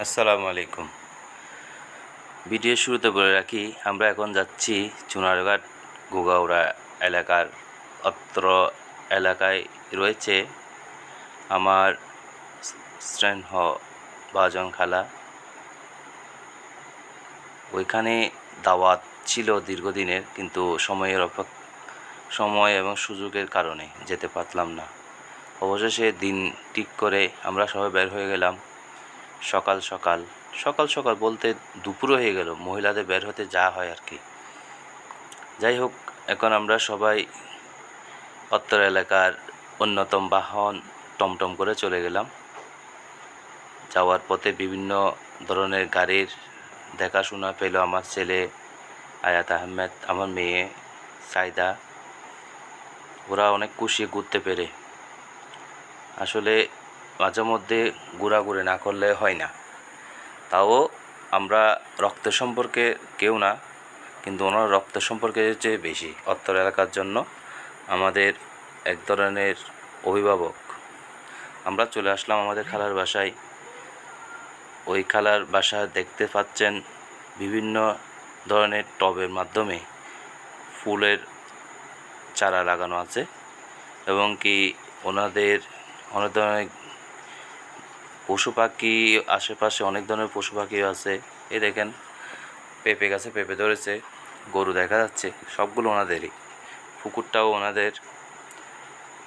আসসালামু আলাইকুম। ভিডিও শুরুতে বলে রাখি, আমরা এখন যাচ্ছি চুনারঘাট গোগাউড়া এলাকার অত্র এলাকায় রয়েছে আমার স্নেহ বাজন খালা। ওইখানে দাওয়াত ছিল দীর্ঘদিনের, কিন্তু সময়ের অপেক্ষা সময় এবং সুযোগের কারণে যেতে পারলাম না। অবশেষে দিন ঠিক করে আমরা সবাই বের হয়ে গেলাম। সকাল সকাল সকাল সকাল বলতে দুপুরও হয়ে গেল, মহিলাদের বের হতে যা হয় আর কি। যাই হোক, এখন আমরা সবাই অত্তর এলাকার অন্যতম বাহন টমটম করে চলে গেলাম। যাওয়ার পথে বিভিন্ন ধরনের গাড়ির দেখাশোনা পেল আমার ছেলে আয়াত আহমেদ, আমার মেয়ে সাইদা। ওরা অনেক খুশি ঘুরতে পেরে। আসলে মাঝে মধ্যে ঘোরাঘুরি না করলে হয় না। তাও আমরা রক্ত সম্পর্কে কেউ না, কিন্তু ওনার রক্ত সম্পর্কে চেয়ে বেশি। অত্তর এলাকার জন্য আমাদের এক ধরনের অভিভাবক। আমরা চলে আসলাম আমাদের খালার বাসায়। ওই খালার বাসা দেখতে পাচ্ছেন বিভিন্ন ধরনের টবের মাধ্যমে ফুলের চারা লাগানো আছে এবং কি ওনাদের অনেক ধরনের পশু পাখি, আশেপাশে অনেক ধরনের পশু পাখিও আছে। এই দেখেন, পেঁপে গাছে পেঁপে ধরেছে, গরু দেখা যাচ্ছে, সবগুলো ওনাদেরই। পুকুরটাও ওনাদের।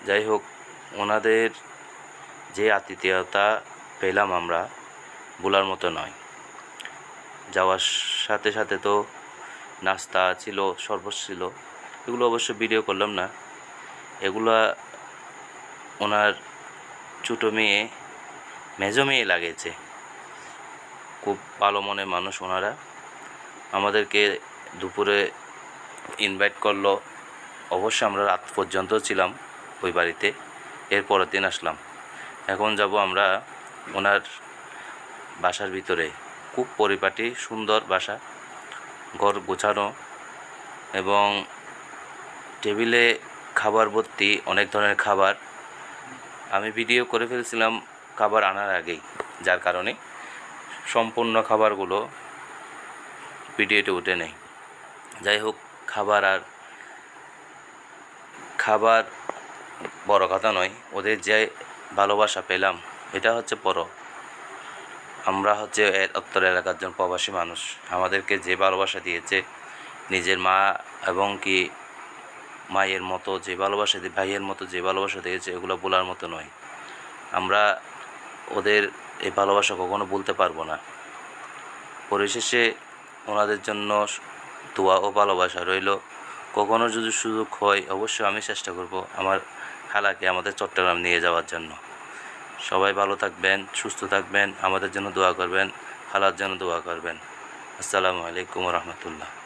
যাই হোক, ওনাদের যে আতিথেয়তা পেলাম আমরা বলার মতো নয়। যাওয়ার সাথে সাথে তো নাস্তা ছিল, শরবত ছিল, এগুলো অবশ্য ভিডিও করলাম না। এগুলা ওনার ছোটো মেয়ে মেজো মেয়ে লাগেছে। খুব ভালো মনের মানুষ ওনারা। আমাদেরকে দুপুরে ইনভাইট করল। অবশ্য আমরা রাত পর্যন্ত ছিলাম ওই বাড়িতে। এর পরের দিন আসলাম। এখন যাব আমরা ওনার বাসার ভিতরে। খুব পরিপাটি, সুন্দর বাসা। ঘর গোছানো এবং টেবিলে খাবার ভর্তি অনেক ধরনের খাবার। আমি ভিডিও করে ফেলছিলাম খাবার আনার আগেই, যার কারণে সম্পূর্ণ খাবারগুলো পিডিয়েটে উঠে নেই। যাই হোক, খাবার আর খাবার বড় কথা নয়, ওদের যে ভালোবাসা পেলাম, এটা হচ্ছে বড় আমরা হচ্ছে উত্তর এলাকার জন প্রবাসী মানুষ। আমাদেরকে যে ভালোবাসা দিয়েছে, নিজের মা এবং কি মায়ের মতো যে ভালোবাসা দিয়ে ভাইয়ের মতো যে ভালোবাসা দিয়েছে, এগুলো বলার মতো নয়। আমরা ওদের এই ভালোবাসা কখনো বলতে পারব না। পরিশেষে ওনাদের জন্য দোয়া ও ভালোবাসা রইল। কখনো যদি সুযোগ হয়, অবশ্যই আমি চেষ্টা করব আমার খালাকে আমাদের চট্টগ্রাম নিয়ে যাওয়ার জন্য। সবাই ভালো থাকবেন, সুস্থ থাকবেন, আমাদের জন্য দোয়া করবেন, খালার জন্য দোয়া করবেন। আসসালামু আলাইকুম রহমতুল্লাহ।